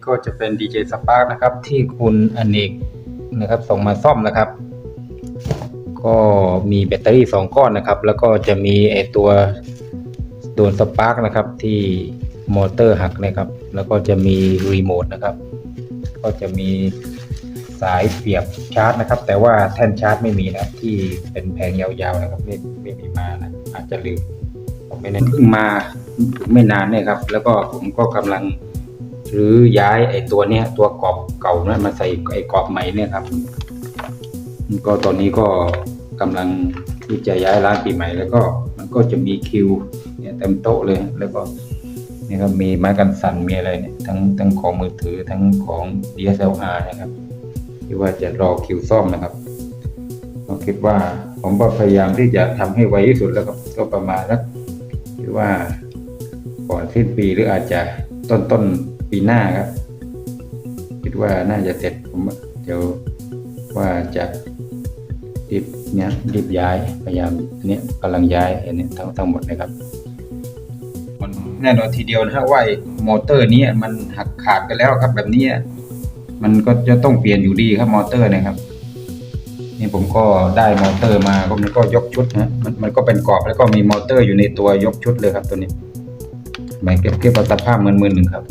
นี่ก็จะเป็น DJ Spark นะครับ ที่คุณอเนกนะครับ ส่งมาซ่อมนะครับ ก็มีแบตเตอรี่สองก้อนนะครับ แล้วก็จะมีไอตัวโดนสปาร์กนะครับ ที่มอเตอร์หักนะครับ แล้วก็จะมีรีโมทนะครับ ก็จะมีสายเสียบชาร์จนะครับ แต่ว่าแท่นชาร์จไม่มีนะครับ ที่เป็นแผงยาวๆนะครับไม่ไม่มีมานะอาจจะลืมผมไม่แน่เพิ่งมาไม่นานเนี่ยครับ แล้วก็ผมก็กำลัง หรือย้ายไอ้ตัวเนี้ยตัวกรอบเก่านะมาใส่ไอ้กรอบใหม่เนี่ยครับ ก็ตอนนี้ก็กำลังที่จะย้ายร้านปีใหม่แล้วก็มันก็จะมีคิวเนี่ยเต็มโต๊ะเลยแล้วก็นี่ครับมีไม้กันสั่นมีอะไรเนี่ยทั้งทั้งของมือถือทั้งของ DSLR นะครับที่ว่าจะรอคิวซ่อมนะครับผมคิดว่าผมก็พยายามที่จะทำให้ไวที่สุดแล้วก็ก็ประมาณสักคิดว่าก่อนสิ้นปีหรืออาจจะต้นต้น ปีหน้าครับ คิดว่าน่าจะเสร็จผมเดี๋ยวว่าจะรีบเนี้ยรีบย้ายพยายามอันเนี้ยกำลังย้ายอันนี้ทั้งทั้งหมดนะครับแน่นอนทีเดียวนะฮะว่าไอ้มอเตอร์นี้มันหักขาดไปแล้วครับแบบนี้มันก็จะต้องเปลี่ยนอยู่ดีครับมอเตอร์นะครับ นี่ผมก็ได้มอเตอร์มาก็มันก็ยกชุดนะมันมันก็เป็นกรอบแล้วก็มีมอเตอร์อยู่ในตัวยกชุดเลยครับตัวนี้หมายเก็บเก็บเอาสภาพเหมือนมือหนึ่งครับ